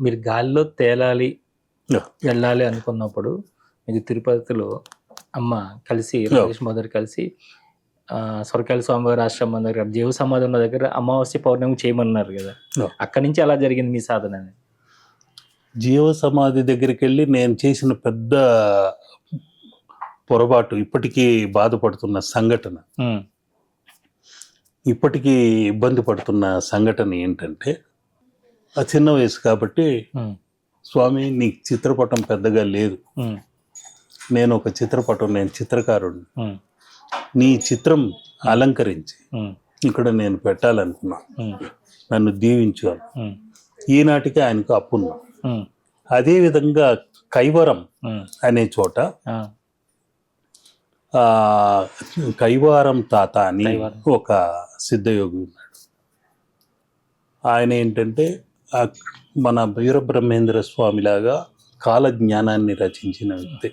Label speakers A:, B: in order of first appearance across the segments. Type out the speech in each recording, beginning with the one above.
A: మీరు గాలిలో తేలాలి. వెళ్ళాలి అనుకున్నప్పుడు మీకు తిరుపతిలో అమ్మ కలిసి రాజేష్ మదర్ కలిసి సొరకాయల స్వామివారి ఆశ్రమం దగ్గర జీవ సమాధి ఉన్న దగ్గర అమావాస్య పౌర్ణమి చేయమన్నారు కదా. అక్కడి నుంచి అలా జరిగింది మీ సాధన.
B: జీవ సమాధి దగ్గరికి వెళ్ళి నేను చేసిన పెద్ద పొరపాటు ఇప్పటికీ బాధపడుతున్న సంఘటన ఇప్పటికీ ఇబ్బంది పడుతున్న సంఘటన ఏంటంటే ఆ చిన్న వయసు కాబట్టి స్వామి నీకు చిత్రపటం పెద్దగా లేదు. నేను ఒక చిత్రపటం నేను చిత్రకారుడిని
A: ఉమ్,
B: నీ చిత్రం అలంకరించి ఇక్కడ నేను పెట్టాలనుకున్నా. నన్ను దీవించాను
A: ఉమ్,
B: ఈనాటికి ఆయనకు అప్పున్నా
A: ఉమ్,
B: అదేవిధంగా కైవరం అనే చోట కైవారం తాత అని. ఒక సిద్ధయోగి ఉన్నాడు. ఆయన ఏంటంటే మన వీరబ్రహ్మేంద్ర స్వామి లాగా కాల జ్ఞానాన్ని రచించిన వ్యక్తి.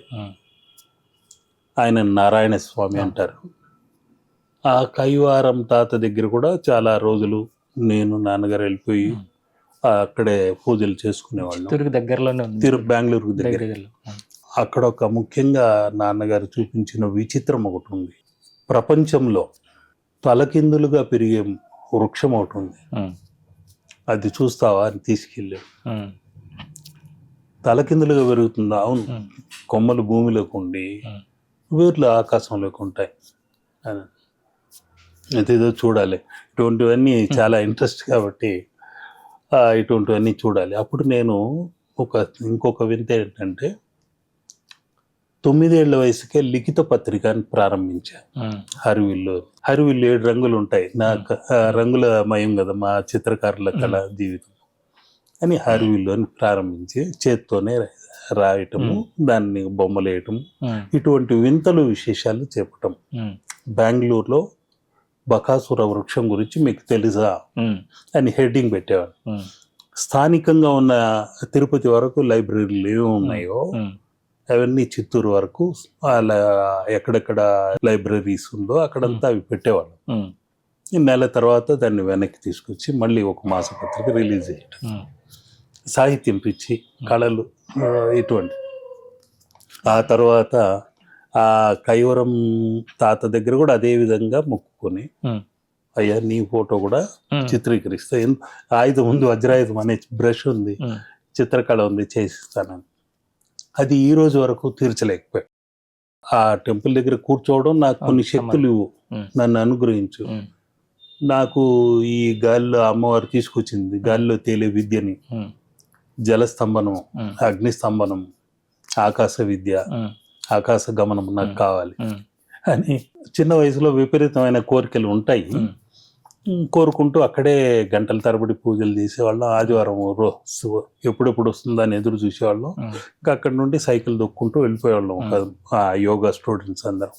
B: ఆయన నారాయణ స్వామి అంటారు. ఆ కైవారం తాత దగ్గర కూడా చాలా రోజులు నేను నాన్నగారు వెళ్ళిపోయి అక్కడే పూజలు చేసుకునేవాళ్ళం.
A: చిత్తూరుకి దగ్గరలోనే
B: తిరు బెంగళూరు దగ్గర. అక్కడ ఒక ముఖ్యంగా నాన్నగారు చూపించిన విచిత్రం ఒకటి ఉంది. ప్రపంచంలో తలకిందులుగా పెరిగే వృక్షం ఒకటి ఉంది. అది చూస్తావా అని తీసుకెళ్ళాం
A: ఉమ్,
B: తలకిందులుగా పెరుగుతుందా? అవును. కొమ్మలు భూమిలోకి ఉండి. వేర్లు ఆకాశంలోకి ఉంటాయి. అని. చూడాలి. ఇటువంటివన్నీ చాలా ఇంట్రెస్ట్ కాబట్టి ఇటువంటివన్నీ చూడాలి. అప్పుడు నేను ఒక ఇంకొక వింత ఏంటంటే తొమ్మిదేళ్ళ వయసుకే లిఖిత పత్రికని ప్రారంభించాను
A: ఉమ్,
B: హరివిల్లు. హరివిల్లు ఏడు రంగులు ఉంటాయి. నా రంగుల మయం కదా మా చిత్రకారుల కళ జీవితం. అని హరివిల్లు అని ప్రారంభించి చేత్తోనే రాయటము దాన్ని బొమ్మలు వేయటం
A: ఉమ్,
B: ఇటువంటి వింతలు విశేషాలు చెప్పటం బెంగళూరులో బకాసుర వృక్షం గురించి మీకు తెలుసా? అని హెడ్డింగ్ పెట్టేవాడు స్థానికంగా ఉన్న తిరుపతి వరకు లైబ్రరీలు ఏమి ఉన్నాయో అవన్నీ చిత్తూరు వరకు అలా ఎక్కడెక్కడ లైబ్రరీస్ ఉందో అక్కడంతా అవి పెట్టేవాళ్ళం. నెల తర్వాత దాన్ని వెనక్కి తీసుకొచ్చి మళ్ళీ ఒక మాసపత్రిక రిలీజ్
A: ఉమ్,
B: సాహిత్యం పిచ్చి కళలు ఇటువంటి ఆ తర్వాత ఆ కైవరం తాత దగ్గర కూడా అదే విధంగా మొక్కుకొని అయ్యా నీ ఫోటో కూడా చిత్రీకరిస్తే. ఆయుధం ఉంది వజ్రాయుధం అనే బ్రష్ ఉంది చిత్రకళ ఉంది చేసిస్తానని. అది ఈ రోజు వరకు తీర్చలేకపోయాడు ఆ టెంపుల్ దగ్గర కూర్చోవడం నాకు కొన్ని శక్తులు ఇవ్వు. నన్ను అనుగ్రహించు. నాకు ఈ గాలిలో అమ్మవారు తీసుకొచ్చింది గాలిలో తేలే విద్యని. జలస్తంభనం అగ్నిస్తంభనం ఆకాశ విద్య ఆకాశ గమనం నాకు. కావాలి. అని చిన్న వయసులో విపరీతమైన కోరికలు ఉంటాయి. కోరుకుంటూ అక్కడే గంటల తరబడి పూజలు చేసేవాళ్ళం ఆదివారం రో సు- ఎప్పుడెప్పుడు వస్తుందని ఎదురు చూసేవాళ్ళం. ఇంకా అక్కడ నుండి సైకిల్ దొక్కుంటూ వెళ్ళిపోయేవాళ్ళం ఆ యోగా స్టూడెంట్స్ అందరం.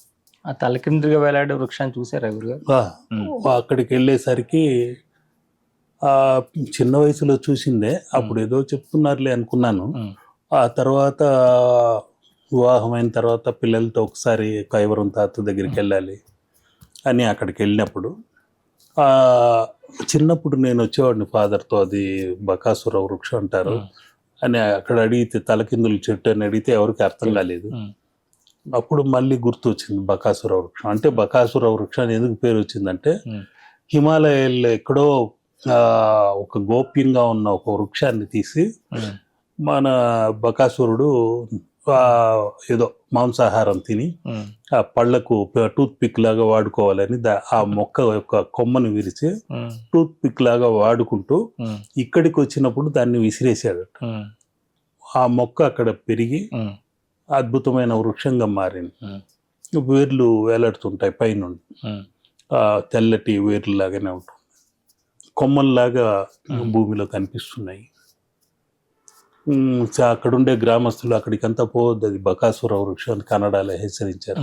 A: ఆ తలకిందులుగా వేలాడే వృక్షాన్ని చూసారా గురుగారు?
B: అక్కడికి వెళ్ళేసరికి ఆ చిన్న వయసులో చూసిందే. అప్పుడు ఏదో చెప్తున్నారులే అనుకున్నాను. ఆ తర్వాత వివాహమైన తర్వాత పిల్లలతో ఒకసారి కైవరం తాత దగ్గరికి వెళ్ళాలి అని అక్కడికి వెళ్ళినప్పుడు చిన్నప్పుడు నేను వచ్చేవాడిని ఫాదర్తో అది బకాసుర వృక్షం అంటారు. అని అక్కడ అడిగితే తలకిందులు చెట్టు అని అడిగితే ఎవరికి అర్థం కాలేదు. అప్పుడు మళ్ళీ గుర్తు వచ్చింది బకాసుర వృక్షం. అంటే బకాసుర వృక్షం అని ఎందుకు పేరు వచ్చిందంటే హిమాలయాల్లో ఎక్కడో ఒక గోప్యంగా ఉన్న ఒక వృక్షాన్ని తీసి మన బకాసురుడు ఏదో మాంసాహారం తిని ఆ పళ్ళకు టూత్ పిక్ లాగా వాడుకోవాలని ఆ మొక్క యొక్క కొమ్మను విరిచి టూత్ పిక్ లాగా వాడుకుంటూ ఇక్కడికి వచ్చినప్పుడు దాన్ని విసిరేశాడు
A: ఉమ్,
B: ఆ మొక్క అక్కడ పెరిగి అద్భుతమైన వృక్షంగా మారింది. వేర్లు వేలాడుతుంటాయి ఆ తెల్లటి వేర్లు లాగానే ఉంటుంది. కొమ్మల్లాగా భూమిలో కనిపిస్తున్నాయి. అక్కడ ఉండే గ్రామస్తులు అక్కడికి అంతా పోవద్దు. అది బకాసుర వృక్షాన్ని కన్నడాలో హెచ్చరించారు.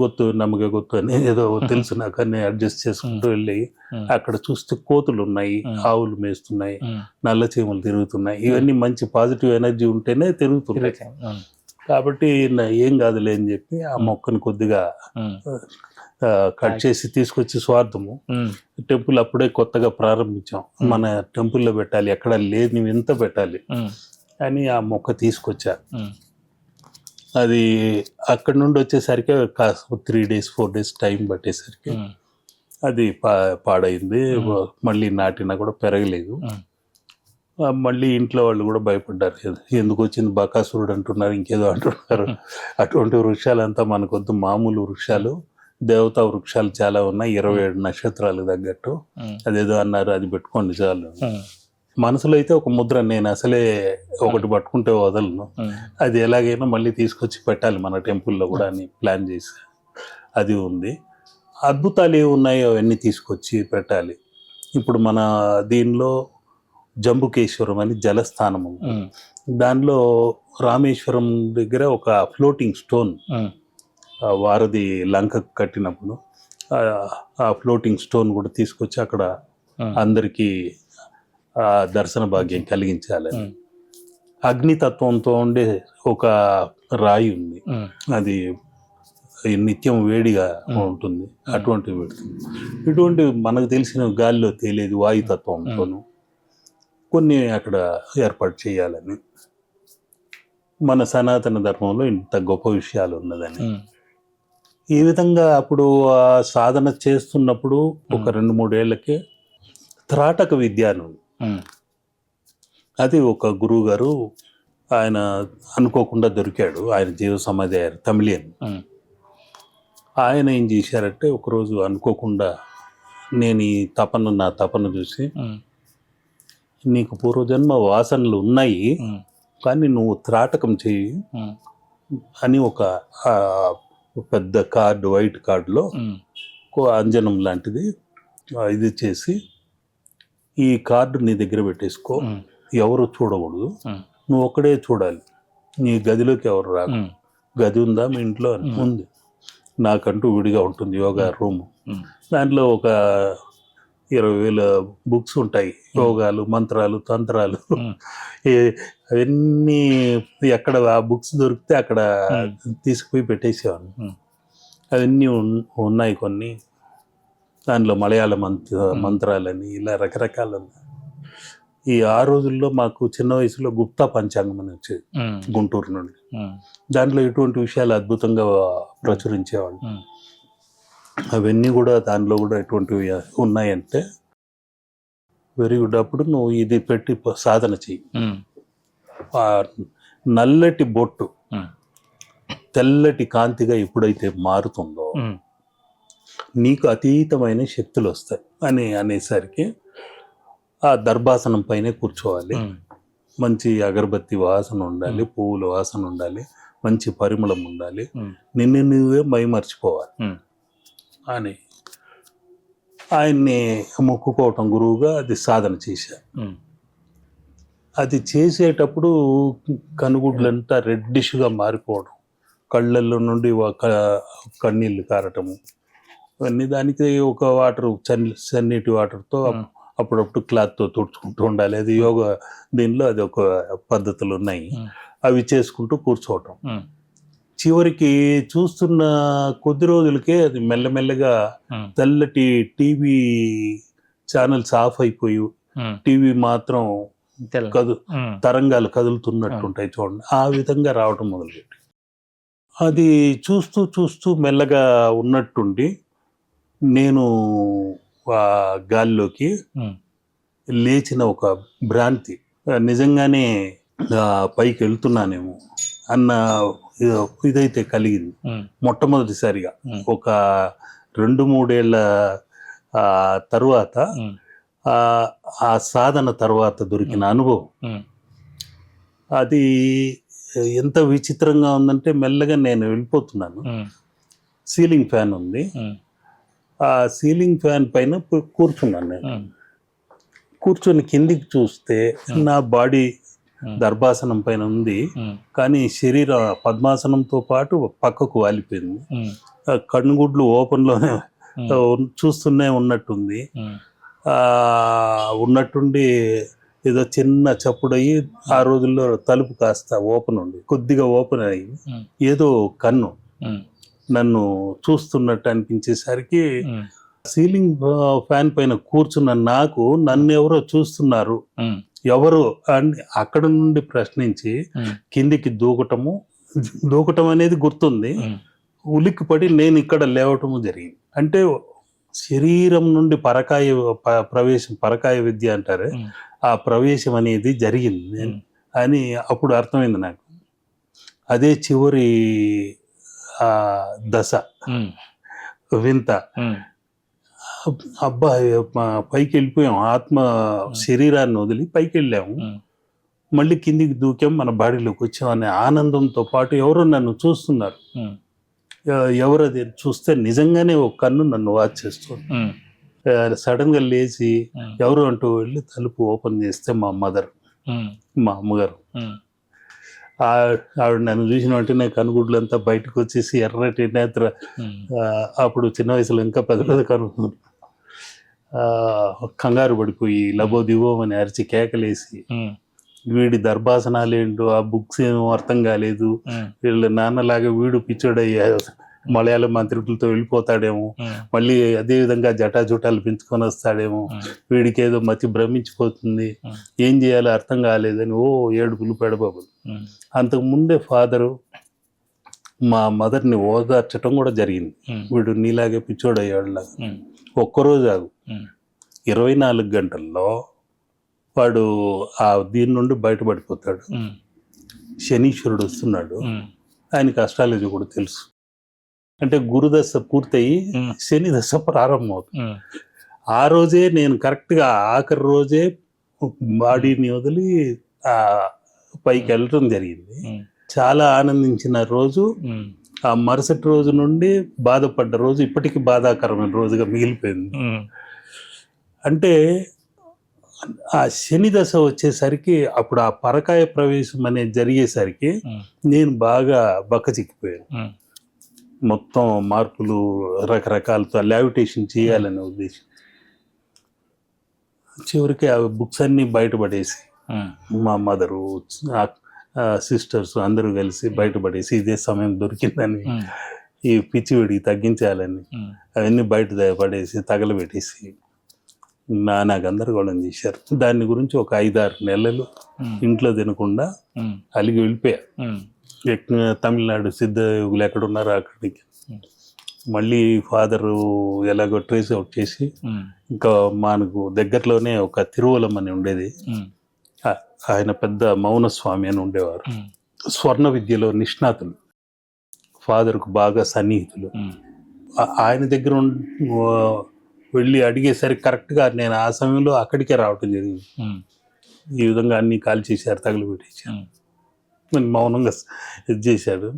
B: గొత్తు నమ్మక గొత్తు అని ఏదో తెలుసు నాకు అన్ని అడ్జస్ట్ చేసుకుంటూ వెళ్ళి అక్కడ చూస్తే కోతులు ఉన్నాయి ఆవులు మేస్తున్నాయి నల్ల చీమలు తిరుగుతున్నాయి. ఇవన్నీ మంచి పాజిటివ్ ఎనర్జీ ఉంటేనే తిరుగుతున్నాయి. కాబట్టి ఏం కాదులే అని చెప్పి ఆ మొక్కను కొద్దిగా కట్ చేసి తీసుకొచ్చి స్వార్థము.
A: ఉమ్,
B: టెంపుల్ అప్పుడే కొత్తగా ప్రారంభించాం. మన టెంపుల్లో పెట్టాలి ఎక్కడ లేదు నువ్వు ఎంత పెట్టాలి
A: ఉమ్,
B: అని ఆ మొక్క తీసుకొచ్చా. అది అక్కడ నుండి వచ్చేసరికి కాస్త three days four days time పట్టేసరికి అది పా పాడైంది. మళ్ళీ నాటినా కూడా పెరగలేదు. మళ్ళీ ఇంట్లో వాళ్ళు కూడా భయపడ్డారు. ఎందుకు వచ్చింది? బకాసురుడు అంటున్నారు ఇంకేదో అంటున్నారు. అటువంటి వృక్షాలంతా మనకొద్దు మామూలు వృక్షాలు. దేవతా వృక్షాలు చాలా ఉన్నాయి. ఇరవై ఏడు నక్షత్రాలు తగ్గట్టు.
A: ఉమ్,
B: అదేదో అన్నారు అది పెట్టుకోండి చాలు.
A: ఉమ్,
B: మనసులో అయితే ఒక ముద్ర నేను అసలే ఒకటి పట్టుకుంటే వదలను. అది ఎలాగైనా మళ్ళీ తీసుకొచ్చి పెట్టాలి మన టెంపుల్లో కూడా అని ప్లాన్ చేసి అది ఉంది. అద్భుతాలు ఏవి ఉన్నాయో అవన్నీ తీసుకొచ్చి పెట్టాలి. ఇప్పుడు మన దీనిలో జంబుకేశ్వరం అని జలస్థానం ఉంది.
A: ఉమ్,
B: దానిలో రామేశ్వరం దగ్గర ఒక ఫ్లోటింగ్ స్టోన్ వారధి లంకకు కట్టినప్పుడు ఆ- ఫ్లోటింగ్ స్టోన్ కూడా తీసుకొచ్చి అక్కడ అందరికీ ఆ దర్శన భాగ్యం కలిగించాలి. అగ్నితత్వంతో ఉండే ఒక రాయి ఉంది. అది నిత్యం వేడిగా ఉంటుంది. అటువంటివి పెడుతుంది ఇటువంటి మనకు తెలిసిన గాలిలో తేలేది వాయుతత్వంతోను. కొన్ని అక్కడ ఏర్పాటు చేయాలని. మన సనాతన ధర్మంలో ఇంత గొప్ప విషయాలు ఉన్నదని. ఈ విధంగా అప్పుడు ఆ సాధన చేస్తున్నప్పుడు ఒక రెండు మూడేళ్ళకే త్రాటక విద్య అని ఉంది.
A: ఉమ్,
B: అది ఒక గురువు గారు ఆయన అనుకోకుండా దొరికాడు. ఆయన జీవ సమాధి అయ్యారు తమిళియన్ ఆయన ఏం చేశారంటే ఒకరోజు అనుకోకుండా నేను ఈ తపన నా తపన చూసి నీకు పూర్వజన్మ వాసనలు ఉన్నాయి కానీ నువ్వు త్రాటకం చేయి అని ఒక పెద్ద కార్డు వైట్ కార్డులో అంజనం లాంటిది ఇది చేసి ఈ కార్డు నీ దగ్గర పెట్టేసుకో. ఎవరు చూడకూడదు. నువ్వు ఒక్కడే చూడాలి. నీ గదిలోకి ఎవరు
A: ఉమ్,
B: గది ఉందా? మీ ఇంట్లో ఉంది. నాకంటూ విడిగా ఉంటుంది యోగా రూమ్. దాంట్లో ఒక ఇరవై వేల బుక్స్ ఉంటాయి. యోగాలు మంత్రాలు తంత్రాలు. అవన్నీ ఎక్కడ ఆ బుక్స్ దొరికితే అక్కడ తీసుకుపోయి పెట్టేసేవాడిని. అవన్నీ ఉన్- ఉన్నాయి కొన్ని. దానిలో మలయాళ మంత్ర మంత్రాలని ఇలా రకరకాలు ఈ ఆ రోజుల్లో మాకు చిన్న వయసులో గుప్తా పంచాంగం అని వచ్చేది. గుంటూరు నుండి. దాంట్లో ఇటువంటి విషయాలు అద్భుతంగా ప్రచురించేవాళ్ళు. అవన్నీ కూడా దానిలో కూడా ఎటువంటివి ఉన్నాయంటే వెరీ గుడ్. అప్పుడు నువ్వు ఇది పెట్టి సాధన చెయ్యి. నల్లటి బొట్టు తెల్లటి కాంతిగా ఎప్పుడైతే మారుతుందో నీకు అతీతమైన శక్తులు వస్తాయి. అని అనేసరికి ఆ దర్భాసనం పైనే కూర్చోవాలి. మంచి అగరబత్తి వాసన ఉండాలి పువ్వుల వాసన ఉండాలి మంచి పరిమళం ఉండాలి. నిన్ను నువ్వే మైమర్చిపోవాలి. అని. ఆయన్ని మొక్కుకోవటం గురువుగా అది సాధన చేశా అది చేసేటప్పుడు కనుగుడ్లంతా రెడ్డిష్గా మారిపోవడం. కళ్ళల్లో నుండి ఒక కన్నీళ్ళు కారటము. ఇవన్నీ దానికి ఒక వాటర్ చన్ని చన్నీటి వాటర్తో అప్పుడప్పుడు క్లాత్తో తుడుచుకుంటూ ఉండాలి. అది యోగా దీనిలో అది ఒక పద్ధతులు ఉన్నాయి. అవి చేసుకుంటూ కూర్చోవటం. చివరికి చూస్తున్న కొద్ది రోజులకే అది మెల్లమెల్లగా తెల్లటి టీవీ ఛానల్స్ ఆఫ్ అయిపోయి టీవీ మాత్రం కదు తరంగాలు కదులుతున్నట్టుంటాయి చూడండి. ఆ విధంగా రావటం మొదలుపెట్టి అది చూస్తూ చూస్తూ మెల్లగా ఉన్నట్టుండి నేను ఆ గాలిలోకి లేచిన ఒక భ్రాంతి. నిజంగానే పైకి వెళ్తున్నానేమో అన్న ఇదైతే కలిగింది. మొట్టమొదటిసారిగా ఒక రెండు మూడేళ్ళ తరువాత ఆ సాధన తర్వాత దొరికిన అనుభవం. అది ఎంత విచిత్రంగా ఉందంటే మెల్లగా నేను వెళ్ళిపోతున్నాను. సీలింగ్ ఫ్యాన్ ఉంది. ఆ సీలింగ్ ఫ్యాన్ పైన కూర్చున్నాను నేను. కూర్చొని కిందికి చూస్తే నా బాడీ దర్భాసనం పైన ఉంది. కానీ శరీర పద్మాసనంతో పాటు పక్కకు వాలిపోయింది. కన్నుగుడ్లు ఓపెన్లోనే చూస్తూనే ఉన్నట్టుంది. ఉన్నట్టుండి ఏదో చిన్న చప్పుడయ్యి ఆ రోజుల్లో తలుపు కాస్త ఓపెన్ ఉంది. కొద్దిగా ఓపెన్ అయ్యి ఏదో కన్ను నన్ను చూస్తున్నట్టు అనిపించేసరికి సీలింగ్ ఫ్యాన్ పైన కూర్చున్న నాకు నన్ను ఎవరో చూస్తున్నారు ఎవరు అని అక్కడ నుండి ప్రశ్నించి కిందికి దూకటము దూకటం అనేది గుర్తుంది. ఉలిక్కిపడి నేను ఇక్కడ లేవటము జరిగింది. అంటే శరీరం నుండి పరకాయ ప్రవేశం పరకాయ విద్య అంటారు ఆ ప్రవేశం అనేది జరిగింది అని అప్పుడు అర్థమైంది నాకు. అదే చివరి దశ. వింత. అబ్బా పైకి వెళ్ళిపోయాం ఆత్మ శరీరాన్ని వదిలి పైకి వెళ్ళాము మళ్ళీ కిందికి దూకాం మన బాడీలోకి వచ్చాం అనే ఆనందంతో పాటు ఎవరో నన్ను చూస్తున్నారు.
A: ఉమ్,
B: ఎ- ఎవరు అది చూస్తే నిజంగానే ఒక కన్ను నన్ను వాచ్ చేస్తుంది.
A: ఉమ్,
B: సడన్గా లేచి ఎవరు అంటూ వెళ్ళి తలుపు ఓపెన్ చేస్తే మా మదర్ మా అమ్మగారు. ఆవిడ నన్ను చూసిన వెంటనే కనుగుడ్లంతా బయటకు వచ్చేసి ఎర్రటి నేత్ర అప్పుడు చిన్న వయసులో ఇంకా పెద్ద పెద్ద కను ఆ, కంగారు పడిపోయి లబో దివో అని అరిచి కేకలేసి వీడి దర్భాసనాలు ఏంటో ఆ బుక్స్ ఏమో అర్థం కాలేదు. వీళ్ళ నాన్నలాగా వీడు పిచ్చోడయ్యా మలయాళం మంత్రికులతో వెళ్ళిపోతాడేమో. మళ్ళీ అదే విధంగా జటాజుటాలు పెంచుకొని వస్తాడేమో. వీడికి ఏదో మతి భ్రమించిపోతుంది. ఏం చేయాలో అర్థం కాలేదని ఓ ఏడుపులు పెడబాబులు
A: ఉమ్,
B: అంతకు ముందే ఫాదరు మా మదర్ని ఓదార్చడం కూడా జరిగింది. వీడు నీలాగే పిచ్చోడయ్యాడులాగా.
A: ఉమ్,
B: ఒక్కరోజు ఆగు. ఇరవై నాలుగు గంటల్లో వాడు ఆ దీని నుండి బయటపడిపోతాడు. శనీశ్వరుడు వస్తున్నాడు. ఆయనకి అస్ట్రాలజీ కూడా తెలుసు. అంటే గురుదశ పూర్తయి శని దశ ప్రారంభం అవుతుంది ఆ రోజే నేను కరెక్ట్గా ఆఖరి రోజే బాడీని వదిలి పైకి వెళ్ళటం జరిగింది. చాలా ఆనందించిన రోజు. ఆ మరుసటి రోజు నుండి బాధపడ్డ రోజు ఇప్పటికీ బాధాకరమైన రోజుగా మిగిలిపోయింది. అంటే ఆ శని దశ వచ్చేసరికి అప్పుడు ఆ పరకాయ ప్రవేశం అనేది జరిగేసరికి నేను బాగా బక్కచిక్కిపోయాను మొత్తం మార్పులు రకరకాలతో లావిటేషన్ చేయాలనే ఉద్దేశం. చివరికి ఆ బుక్స్ అన్నీ బయటపడేసి మా మదరు సిస్టర్స్ అందరూ కలిసి బయటపడేసి ఇదే సమయం దొరికిందని
A: ఉమ్,
B: ఈ పిచ్చి వీడికి తగ్గించాలని
A: ఉమ్,
B: అవన్నీ బయట పడేసి తగలబెట్టేసి నానా గందరగోళం చేశారు. దాని గురించి ఒక ఐదారు నెలలు ఇంట్లో తినకుండా అలిగి వెళ్ళిపోయా. తమిళనాడు సిద్ధయోగులు ఎక్కడున్నారో అక్కడికి.
A: Hmm.
B: మళ్ళీ ఫాదరు ఎలాగో ట్రేస్ అవుట్ చేసి ఇంకా మనకు దగ్గరలోనే ఒక తిరువలం అని ఉండేది. ఆయన పెద్ద మౌన స్వామి అని ఉండేవారు. స్వర్ణ విద్యలో నిష్ణాతులు. ఫాదర్కు బాగా సన్నిహితులు. ఆయన దగ్గర వెళ్ళి అడిగేసరికి కరెక్ట్గా నేను ఆ సమయంలో అక్కడికే రావటం జరిగింది. ఈ విధంగా అన్ని కాల్ చేశారు నేను మౌనంగా ఇది చేశాడు.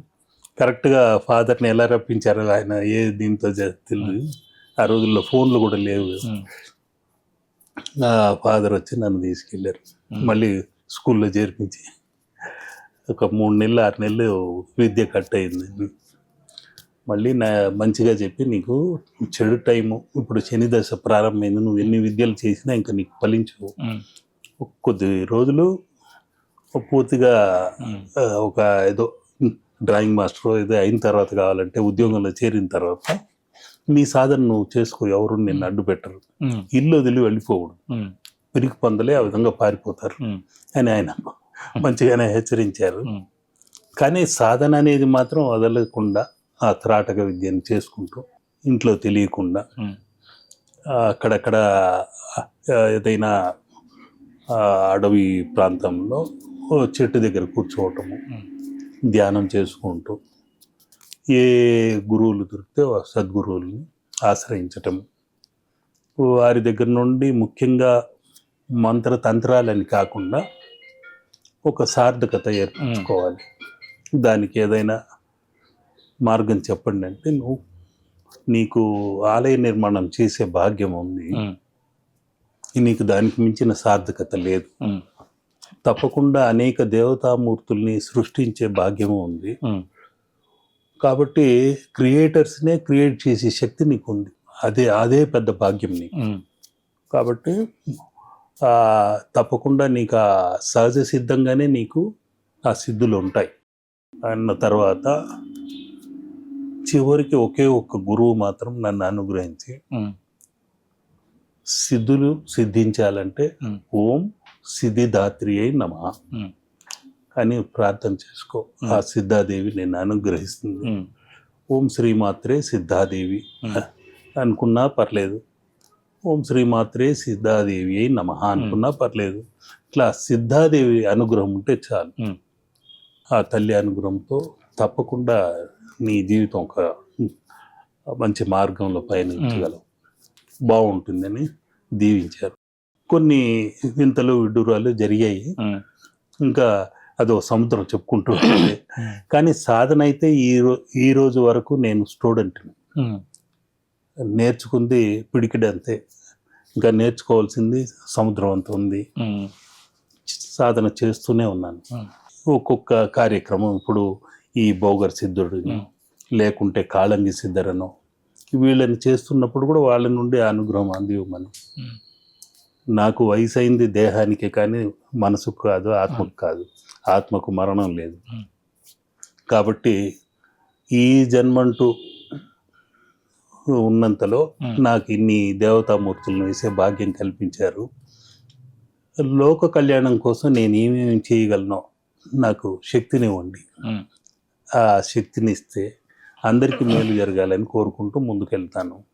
B: కరెక్ట్గా ఫాదర్ని ఎలా రప్పించారు ఆయన ఏ దీంతో తెలియదు. ఆ రోజుల్లో ఫోన్లు కూడా లేవు. ఆ ఫాదర్ వచ్చి నన్ను తీసుకెళ్ళారు. మళ్ళీ స్కూల్లో చేర్పించి ఒక మూడు నెలలు ఆరు నెలలు విద్య కట్ అయింది. మళ్ళీ నా మంచిగా చెప్పి నీకు చెడు టైము ఇప్పుడు శని దశ ప్రారంభమైంది నువ్వు ఎన్ని విద్యలు చేసినా ఇంకా నీకు ఫలించవు.
A: ఉమ్,
B: కొద్ది రోజులు పూర్తిగా ఒక ఏదో డ్రాయింగ్ మాస్టర్ ఏదో అయిన తర్వాత కావాలంటే ఉద్యోగంలో చేరిన తర్వాత నీ సాధన నువ్వు చేసుకో ఎవరు నిన్ను అడ్డు పెట్టరు. ఇల్లు వదిలి వెళ్ళిపోవడం పిరికి పొందలే ఆ విధంగా పారిపోతారు అని ఆయన మంచిగానే హెచ్చరించారు. కానీ సాధన అనేది మాత్రం వదలకుండా ఆ త్రాటక విద్యను చేసుకుంటూ ఇంట్లో తెలియకుండా అక్కడక్కడ ఏదైనా అడవి ప్రాంతంలో చెట్టు దగ్గర కూర్చోవటము ధ్యానం చేసుకుంటూ ఏ గురువులు దొరికితే సద్గురువుల్ని ఆశ్రయించటం. వారి దగ్గర నుండి ముఖ్యంగా మంత్ర తంత్రాలని కాకుండా ఒక సార్థకత ఏర్పరచుకోవాలి. దానికి ఏదైనా మార్గం చెప్పండి అంటే నువ్వు నీకు ఆలయ నిర్మాణం చేసే భాగ్యం ఉంది. నీకు దానికి మించిన సార్థకత లేదు. తప్పకుండా అనేక దేవతామూర్తుల్ని సృష్టించే భాగ్యం ఉంది. కాబట్టి క్రియేటర్స్నే క్రియేట్ చేసే శక్తి నీకు ఉంది అదే అదే పెద్ద భాగ్యం నీకు. కాబట్టి తప్పకుండా నీకు ఆ సహజ సిద్ధంగానే నీకు ఆ సిద్ధులు ఉంటాయి. అన్న తర్వాత చివరికి ఒకే ఒక్క గురువు మాత్రం నన్ను అనుగ్రహించి సిద్ధులు సిద్ధించాలంటే ఓం సిద్ధిదాత్రి అయి నమ అని ప్రార్థన చేసుకో. ఆ సిద్ధాదేవి నేను అనుగ్రహిస్తుంది. ఓం శ్రీమాత్రే సిద్ధాదేవి. అనుకున్నా పర్లేదు. ఓం శ్రీమాత్రే సిద్ధాదేవి అయి నమ అనుకున్నా పర్లేదు. ఇట్లా సిద్ధాదేవి అనుగ్రహం ఉంటే చాలు. ఆ తల్లి అనుగ్రహంతో తప్పకుండా నీ జీవితం ఒక మంచి మార్గంలో పయనించగలవు. బాగుంటుందని దీవించారు. కొన్ని వింతలు విడ్డూరాలు జరిగాయి. ఇంకా అదో సముద్రం చెప్పుకుంటూ ఉంటుంది. కానీ సాధన అయితే ఈ ఈ రోజు వరకు నేను స్టూడెంట్ని. నేర్చుకుంది పిడికిడి అంతే. ఇంకా నేర్చుకోవాల్సింది సముద్రం అంత ఉంది. సాధన చేస్తూనే ఉన్నాను. ఒక్కొక్క కార్యక్రమం ఇప్పుడు ఈ బోగర్ సిద్ధుడిని. లేకుంటే కాళంగి సిద్ధరను వీళ్ళని చేస్తున్నప్పుడు కూడా వాళ్ళ నుండి అనుగ్రహం అందివ్వమని. నాకు వయసు అయింది దేహానికి కానీ మనసుకు కాదు ఆత్మకు కాదు. ఆత్మకు మరణం లేదు. కాబట్టి ఈ జన్మంటూ ఉన్నంతలో. నాకు ఇన్ని దేవతామూర్తులను వేసే భాగ్యం కల్పించారు లోక కళ్యాణం కోసం నేను ఏమేమి చేయగలనో నాకు శక్తినివ్వండి. ఆ శక్తిని ఇస్తే అందరికీ మేలు జరగాలని కోరుకుంటూ ముందుకెళ్తాను